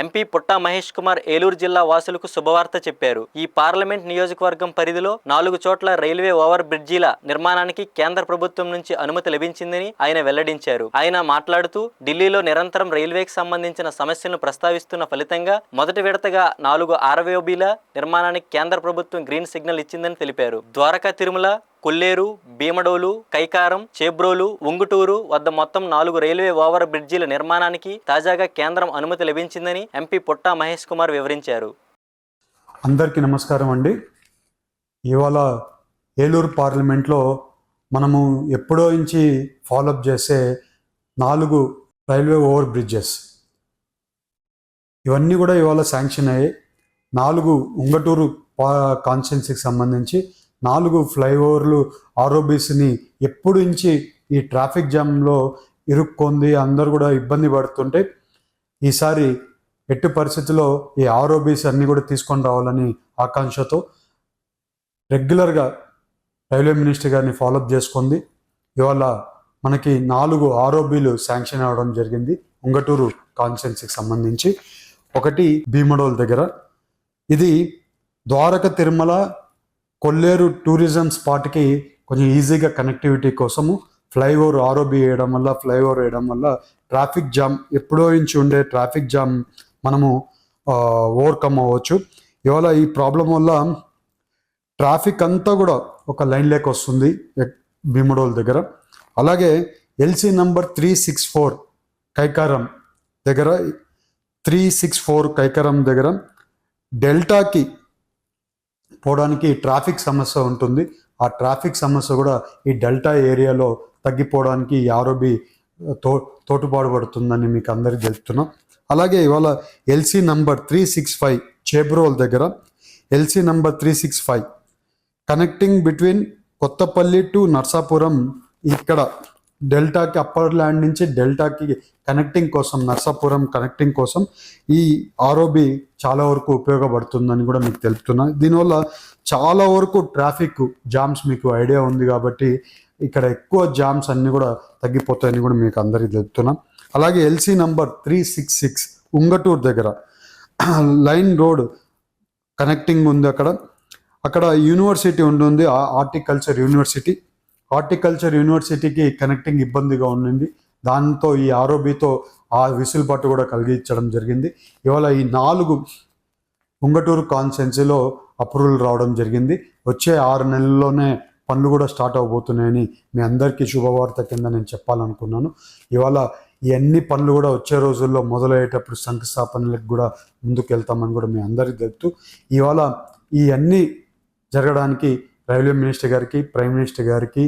MP Putta Mahesh Kumar Eluru జిల్లా వాసులకు శుభవార్త చెప్పారు. ఈ పార్లమెంట్ నియోజకవర్గం పరిధిలో నాలుగు చోట్ల రైల్వే ఓవర్ బ్రిడ్జీల నిర్మాణానికి కేంద్ర ప్రభుత్వం నుంచి అనుమతి లభించిందని ఆయన వెల్లడించారు. ఆయన మాట్లాడుతూ ఢిల్లీలో నిరంతరం రైల్వేకి సంబంధించిన సమస్యలను ప్రస్తావిస్తున్న ఫలితంగా మొదటి విడతగా నాలుగు ఆర్వేబీల నిర్మాణానికి కేంద్ర ప్రభుత్వం గ్రీన్ సిగ్నల్ ఇచ్చిందని తెలిపారు. ద్వారకా తిరుమల కొల్లేరు భీమడోలు కైకారం చేబ్రోలు ఉంగుటూరు వద్ద మొత్తం నాలుగు రైల్వే ఓవర్ బ్రిడ్జీల నిర్మాణానికి తాజాగా కేంద్రం అనుమతి లభించిందని ఎంపీ పుట్టా మహేష్ కుమార్ వివరించారు. అందరికీ నమస్కారం అండి. ఇవాళ ఏలూరు పార్లమెంట్లో మనము ఎప్పుడో నుంచి ఫాలోఅప్ చేసే నాలుగు రైల్వే ఓవర్ బ్రిడ్జెస్. ఇవన్నీ కూడా ఇవాళ శాంక్షన్ అయ్యాయి. నాలుగు ఉంగటూరు కాన్స్టిట్యున్సీకి సంబంధించి నాలుగు ఫ్లైఓవర్లు ఆరోబీసీని ఎప్పుడు నుంచి ఈ ట్రాఫిక్ జామ్లో ఇరుక్కుంది అందరు కూడా ఇబ్బంది పడుతుంటే ఈసారి ఎట్టి పరిస్థితుల్లో ఈ ఆర్ఓబీస్ అన్నీ కూడా తీసుకొని రావాలని ఆకాంక్షతో రెగ్యులర్గా రైల్వే మినిస్టర్ గారిని ఫాలోఅప్ చేసుకుంది. ఇవాళ మనకి నాలుగు ఆర్ఓబీలు శాంక్షన్ అవ్వడం జరిగింది ఉంగటూరు కాన్స్టిట్యున్సీకి సంబంధించి. ఒకటి భీమడోల్ దగ్గర. ఇది ద్వారక తిరుమల కొల్లేరు టూరిజం స్పాట్కి కొంచెం ఈజీగా కనెక్టివిటీ కోసము ఫ్లైఓవర్ ఆర్ఓబి వేయడం వల్ల ఫ్లైఓవర్ వేయడం వల్ల ట్రాఫిక్ జామ్ ఎప్పుడో నుంచి ఉండే ట్రాఫిక్ జామ్ మనము ఓవర్కమ్ అవ్వచ్చు. ఇవాళ ఈ ప్రాబ్లం వల్ల ట్రాఫిక్ అంతా కూడా ఒక లైన్ లేక్ వస్తుంది ఎక్- భీమడోల్ దగ్గర. అలాగే LC number three six four Kaikaram దగ్గర త్రీ సిక్స్ ఫోర్ కైకారం దగ్గర డెల్టాకి పోవడానికి ట్రాఫిక్ సమస్య ఉంటుంది. ఆ ట్రాఫిక్ సమస్య కూడా ఈ డెల్టా ఏరియాలో తగ్గిపోవడానికి ఈ ఆరోబి తో తోటుపాటు పడుతుందని మీకు అందరికీ తెలుపుతున్నాం అలాగే ఇవాళ LC number three six five Chebrole దగ్గర LC number three six five connecting between Kothapalli to Narsapuram ఇక్కడ డెల్టాకి అప్పర్ ల్యాండ్ నుంచి డెల్టాకి కనెక్టింగ్ కోసం నర్సాపురం కనెక్టింగ్ కోసం ఈ ఆర్ఓబి చాలా వరకు ఉపయోగపడుతుందని కూడా మీకు తెలుపుతున్నా. దీనివల్ల చాలా వరకు ట్రాఫిక్ జామ్స్ మీకు ఐడియా ఉంది కాబట్టి ఇక్కడ ఎక్కువ జామ్స్ అన్నీ కూడా తగ్గిపోతాయని కూడా మీకు అందరికీ తెలుపుతున్నాం. అలాగే LC number three six six Ungaturu దగ్గర లైన్ రోడ్ కనెక్టింగ్ ఉంది అక్కడ. అక్కడ యూనివర్సిటీ ఉంటుంది ఆ- హార్టికల్చర్ యూనివర్సిటీ. హార్టికల్చర్ యూనివర్సిటీకి కనెక్టింగ్ ఇబ్బందిగా ఉండింది. దాంతో ఈ ఆరోబితో ఆ విసులుబాటు కూడా కలిగించడం జరిగింది. ఇవాళ ఈ నాలుగు ఉంగటూరు కాన్సెన్సీలో అప్రూవల్ రావడం జరిగింది. వచ్చే ఆరు నెలల్లోనే పనులు కూడా స్టార్ట్ అవబోతున్నాయని మీ అందరికీ శుభవార్త కింద నేను చెప్పాలనుకున్నాను. ఇవాళ ఈ అన్ని పనులు కూడా వచ్చే రోజుల్లో మొదలయ్యేటప్పుడు శంకుస్థాపనలకు కూడా ముందుకు వెళ్తామని కూడా మీ అందరికీ తెలుపుతూ ఇవాళ ఈ అన్ని జరగడానికి రైల్వే మినిస్టర్ గారికి ప్రైమ్ మినిస్టర్ గారికి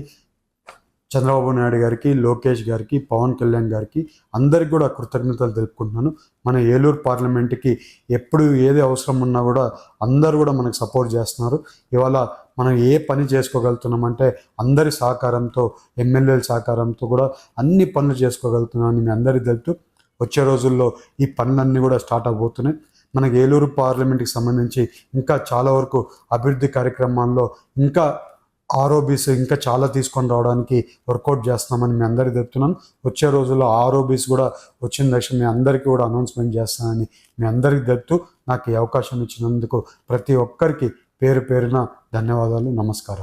చంద్రబాబు నాయుడు గారికి లోకేష్ గారికి పవన్ కళ్యాణ్ గారికి అందరికి కూడా కృతజ్ఞతలు తెలుపుకుంటున్నాను. మన ఏలూరు పార్లమెంట్కి ఎప్పుడు ఏది అవసరం ఉన్నా కూడా అందరూ కూడా మనకు సపోర్ట్ చేస్తున్నారు. ఇవాళ మనం ఏ పని చేసుకోగలుగుతున్నామంటే అందరి సహకారంతో ఎమ్మెల్యేల సహకారంతో కూడా అన్ని పనులు చేసుకోగలుగుతున్నామని మీ అందరికీ తెలుపుతూ వచ్చే రోజుల్లో ఈ పనులన్నీ కూడా స్టార్ట్ అవబోతున్నాయి. మనకి ఏలూరు పార్లమెంట్కి సంబంధించి ఇంకా చాలా వరకు అభివృద్ధి కార్యక్రమాల్లో ఇంకా ఆర్ఓబీస్ ఇంకా చాలా తీసుకొని రావడానికి వర్కౌట్ చేస్తున్నామని మీ అందరికీ చెప్తున్నాను. వచ్చే రోజుల్లో ఆర్ఓబీస్ కూడా వచ్చిన దశ మీ అందరికీ కూడా అనౌన్స్మెంట్ చేస్తానని మీ అందరికీ తెలుపుతూ నాకు ఈ అవకాశం ఇచ్చినందుకు ప్రతి ఒక్కరికి పేరు పేరున ధన్యవాదాలు నమస్కారాలు.